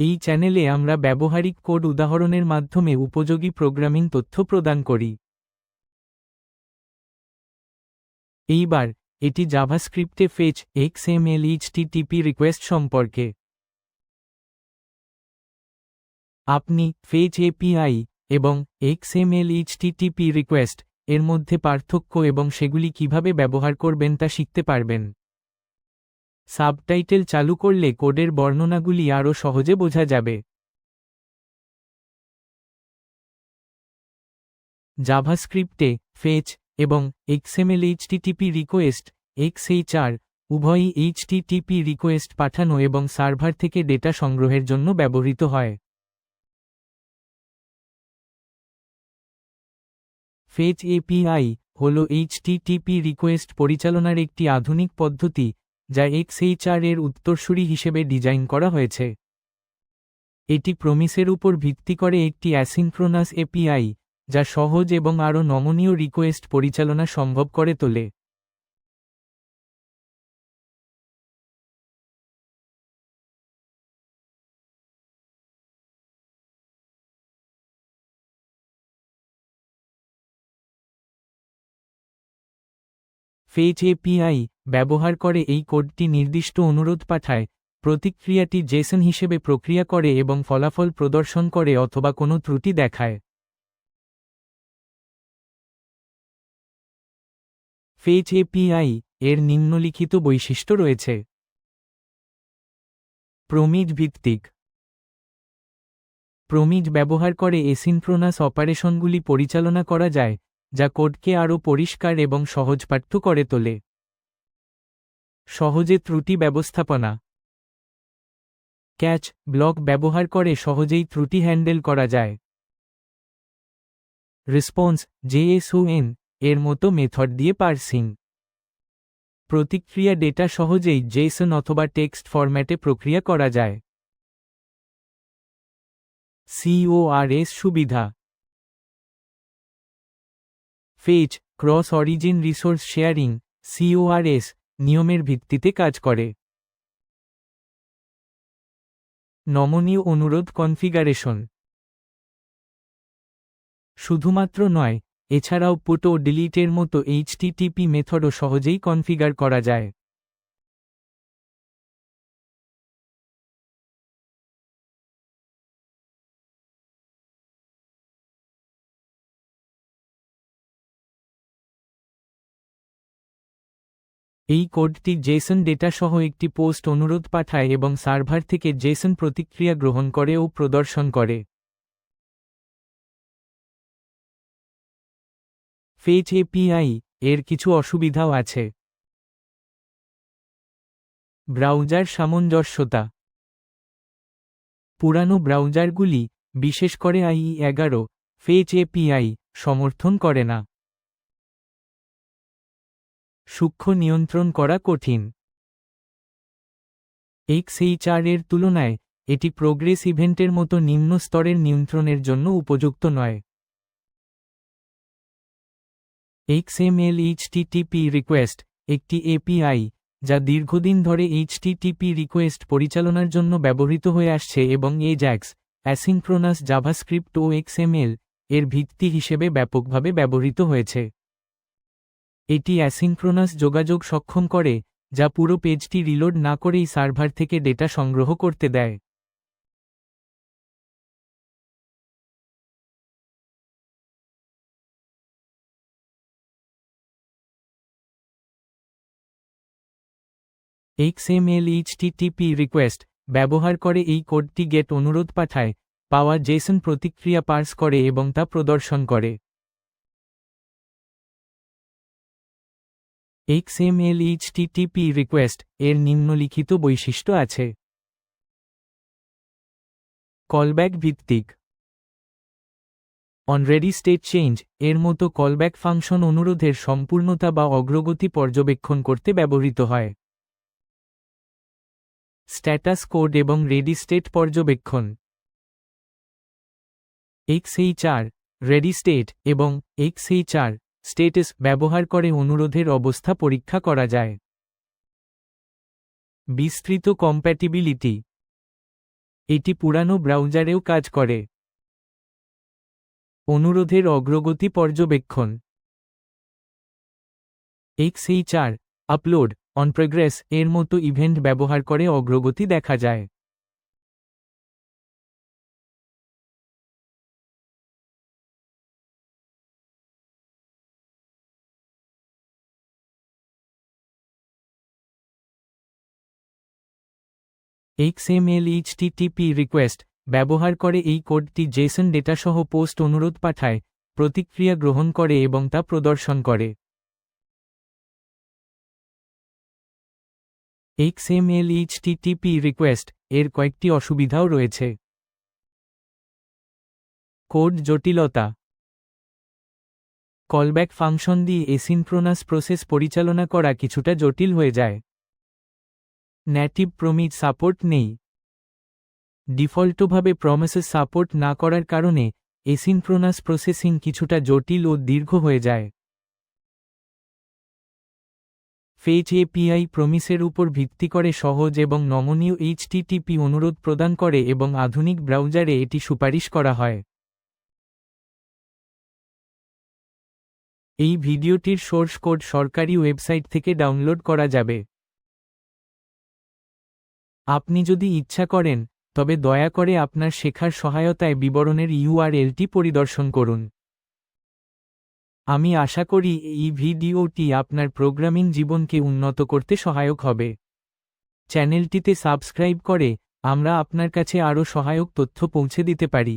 এই চ্যানেলে আমরা ব্যবহারিক কোড উদাহরণের মাধ্যমে উপযোগী প্রোগ্রামিং তথ্য প্রদান করি। এইবার, এটি জাভাস্ক্রিপ্টে ফেচ এক্সএমএল এইচটিটিপি রিকোয়েস্ট সম্পর্কে। আপনি ফেচ এপিআই এবং এক্সএমএল এইচটিটিপি রিকোয়েস্ট এর মধ্যে পার্থক্য এবং সেগুলি কীভাবে ব্যবহার করবেন তা শিখতে পারবেন। সাবটাইটেল চালু করলে কোডের বর্ণনাগুলি আরও সহজে বোঝা যাবে। জাভাস্ক্রিপ্টে ফেচ এবং এক্সএমএল এইচটিটিপি রিকোয়েস্ট এক্সএইচআর উভয়ই এইচটিটিপি রিকোয়েস্ট পাঠানো এবং সার্ভার থেকে ডেটা সংগ্রহের জন্য ব্যবহৃত হয়। ফেচ এপিআই হল এইচটিটিপি রিকোয়েস্ট পরিচালনার একটি আধুনিক পদ্ধতি যা এক্সএইচআর এর উত্তরসূরি হিসেবে ডিজাইন করা হয়েছে। এটি প্রমিসের উপর ভিত্তি করে একটি অ্যাসিনক্রোনাস এপিআই যা সহজ এবং আরও নমনীয় রিকোয়েস্ট পরিচালনা সম্ভব করে তোলে। ফেচ এপিআই ব্যবহার করে এই কোডটি নির্দিষ্ট অনুরোধ পাঠায়, প্রতিক্রিয়াটি জেসন হিসেবে প্রক্রিয়া করে এবং ফলাফল প্রদর্শন করে অথবা কোনো ত্রুটি দেখায়। ফেচ এপিআই এর নিম্নলিখিত বৈশিষ্ট্য রয়েছে। প্রমিজ ভিত্তিক। প্রমিজ ব্যবহার করে এসিনক্রোনাস অপারেশনগুলি পরিচালনা করা যায় যা কোডকে আরও পরিষ্কার এবং সহজপাঠ্য করে তোলে। সহজে ত্রুটি ব্যবস্থাপনা। ক্যাচ, ব্লক ব্যবহার করে সহজেই ত্রুটি হ্যান্ডেল করা যায়। রেসপন্স জেএসওএন এর মতো মেথড দিয়ে পার্সিং। প্রতিক্রিয়া ডেটা সহজেই জেসন অথবা টেক্সট ফরম্যাটে প্রক্রিয়া করা যায়। সিওআরএস সুবিধা। Fetch cross origin resource sharing, CORS, নিয়মের ভিত্তিতে কাজ করে। নমনীয় অনুরোধ কনফিগারেশন। শুধুমাত্র নয়, এছাড়াও পুটো ডিলিটের মতো এইচটিটিপি মেথডও সহজেই কনফিগার করা যায়। এই কোডটি জেসন ডেটা সহ একটি পোস্ট অনুরোধ পাঠায় এবং সার্ভার থেকে জেসন প্রতিক্রিয়া গ্রহণ করে ও প্রদর্শন করে। ফেচ এপিআই এর কিছু অসুবিধাও আছে। ব্রাউজার সামঞ্জস্যতা। পুরানো ব্রাউজারগুলি, বিশেষ করে আই এগারো, ফেচ এপিআই সমর্থন করে না। সূক্ষ্ম নিয়ন্ত্রণ করা কঠিন। এক্সএইচআর এর তুলনায় এটি প্রোগ্রেস ইভেন্টের মতো নিম্ন স্তরের নিয়ন্ত্রণের জন্য উপযুক্ত নয়। এক্সএমএল এইচটিটিপি রিকোয়েস্ট একটি এপিআই যা দীর্ঘদিন ধরে এইচটিটিপি রিকোয়েস্ট পরিচালনার জন্য ব্যবহৃত হয়ে আসছে এবং এজ্যাক্স অ্যাসিনক্রোনাস জাভাস্ক্রিপ্ট ও এক্সএমএল এর ভিত্তি হিসেবে ব্যাপকভাবে ব্যবহৃত হয়েছে। এটি অ্যাসিনক্রোনাস যোগাযোগ সক্ষম করে, যা পুরো পেজটি রিলোড না করেই সার্ভার থেকে ডেটা সংগ্রহ করতে দেয়। এক্সএমএল এইচটিটিপি রিকোয়েস্ট ব্যবহার করে এই কোডটি গেট অনুরোধ পাঠায়, পাওয়া জেসন প্রতিক্রিয়া পার্স করে এবং তা প্রদর্শন করে। HTTP রিকোয়েস্ট এর নিম্নলিখিত বৈশিষ্ট্য আছে। কলব্যাক ভিত্তিক। অনরেডি স্টেট চেঞ্জ এর মতো কলব্যাক ফাংশন অনুরোধের সম্পূর্ণতা বা অগ্রগতি পর্যবেক্ষণ করতে ব্যবহৃত হয়। স্ট্যাটাস কোড এবং রেডি স্টেট পর্যবেক্ষণ। এক্সএইচআর রেডি স্টেট এবং এক্সএইচআর স্টেটাস ব্যবহার করে অনুরোধের অবস্থা পরীক্ষা করা যায়। বিস্তৃত কম্প্যাটিবিলিটি এটি পুরানো ব্রাউজারেও কাজ করে। অনুরোধের অগ্রগতি পর্যবেক্ষণ। এক্সএইচআর আপলোড অন প্রোগ্রেস এর মতো ইভেন্ট ব্যবহার করে অগ্রগতি দেখা যায়। XML HTTP রিকোয়েস্ট ব্যবহার করে এই কোডটি জেসন ডেটা সহ পোস্ট অনুরোধ পাঠায়, প্রতিক্রিয়া গ্রহণ করে এবং তা প্রদর্শন করে। XML HTTP রিকোয়েস্ট এর কয়েকটি অসুবিধাও রয়েছে। কোড জটিলতা। কলব্যাক ফাংশন দিয়ে এসিনক্রোনাস প্রসেস পরিচালনা করা কিছুটা জটিল হয়ে যায়। ন্যাটিভ প্রমিজ সাপোর্ট নেই। ডিফল্টভাবে প্রমিসেস সাপোর্ট না করার কারণে এসিনক্রোনাস প্রসেসিং কিছুটা জটিল ও দীর্ঘ হয়ে যায়। ফেজ এপিআই প্রমিসের উপর ভিত্তি করে সহজ এবং নমনীয় এইচটিটিপি অনুরোধ প্রদান করে এবং আধুনিক ব্রাউজারে এটি সুপারিশ করা হয়। এই ভিডিওটির সোর্স কোড সরকারি ওয়েবসাইট থেকে ডাউনলোড করা যাবে। আপনি যদি ইচ্ছা করেন, তবে দয়া করে আপনার শেখার সহায়তায় বিবরণের ইউআরএলটি পরিদর্শন করুন। আমি আশা করি এই ভিডিওটি আপনার প্রোগ্রামিং জীবনকে উন্নত করতে সহায়ক হবে। চ্যানেলটিতে সাবস্ক্রাইব করে আমরা আপনার কাছে আরও সহায়ক তথ্য পৌঁছে দিতে পারি।